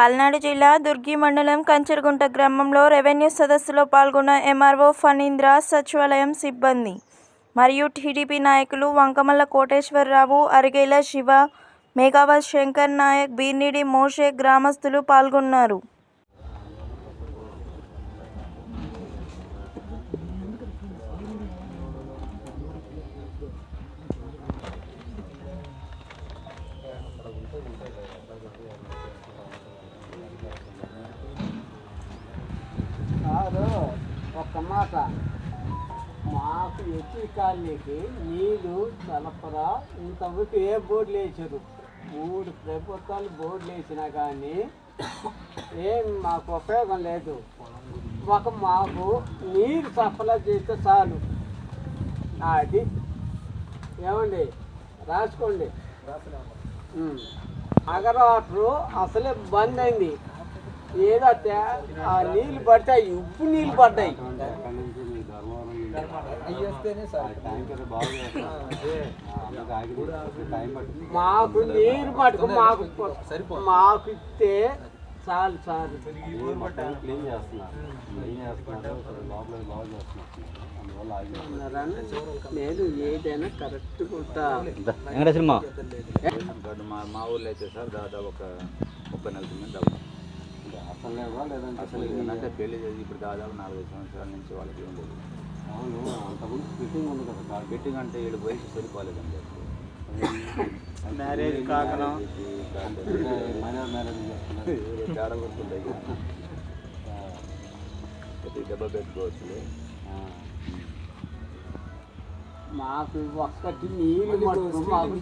పల్నాడు జిల్లా దుర్గి మండలం కంచరగుంట గ్రామంలో రెవెన్యూ సదస్సులో పాల్గొన్న ఎంఆర్ఓ ఫణీంద్ర సచివాలయం సిబ్బంది మరియు టీడీపీ నాయకులు వంకమల్ల కోటేశ్వరరావు అరిగేల శివ మేఘావత్ శంకర్ నాయక్ బీర్నిడి మోషే గ్రామస్తులు పాల్గొన్నారు. ఒక్క మాట. మాకు ఎత్తి కాలనీకి నీళ్ళు సరఫరా ఇంతవరకు ఏ బోర్డులు వేసారు మూడు ప్రభుత్వాలు బోర్డులు వేసినా కానీ ఏం మాకు ఉపయోగం లేదు. ఒక మాకు నీరు సరఫరా చేస్తే చాలు. అది ఏమండి? రాసుకోండి. అగరవాటరు అసలే బంద్ అయింది. ఏదో తే- ఆ నీళ్ళు పడతాయి ఉప్పు నీళ్ళు పడ్డాయి. మాకు నీరు మటుకు మాకు మాకు ఇస్తే చాలు చాలు. క్లీన్ చేస్తున్నారు క్లీన్ చేస్తున్నారు లోపల బాగా నేను ఏదైనా కరెక్ట్ గడ్డ మా మా ఊర్లో అయితే సార్ దాదాపు ఒక ముప్పై నలభై మంది లేదంటే అసలు ఏంటంటే పెళ్ళి చేసి ఇప్పుడు దాదాపు నాలుగైదు సంవత్సరాల నుంచి వాళ్ళకి ఏం లేదు. అవును అంతకుముందు ఫిట్టింగ్ ఉంది కదా సార్ అంటే వీళ్ళు వయసు సరిపోలేదండి మ్యారేజ్ కాకడం. మైనర్ మ్యారేజ్ చేస్తున్నారు? తేడా కొడుతుంటాయి ప్రతి దెబ్బ పెట్టుకోవచ్చు మాకు ఒక్కటి నీళ్ళు మాకు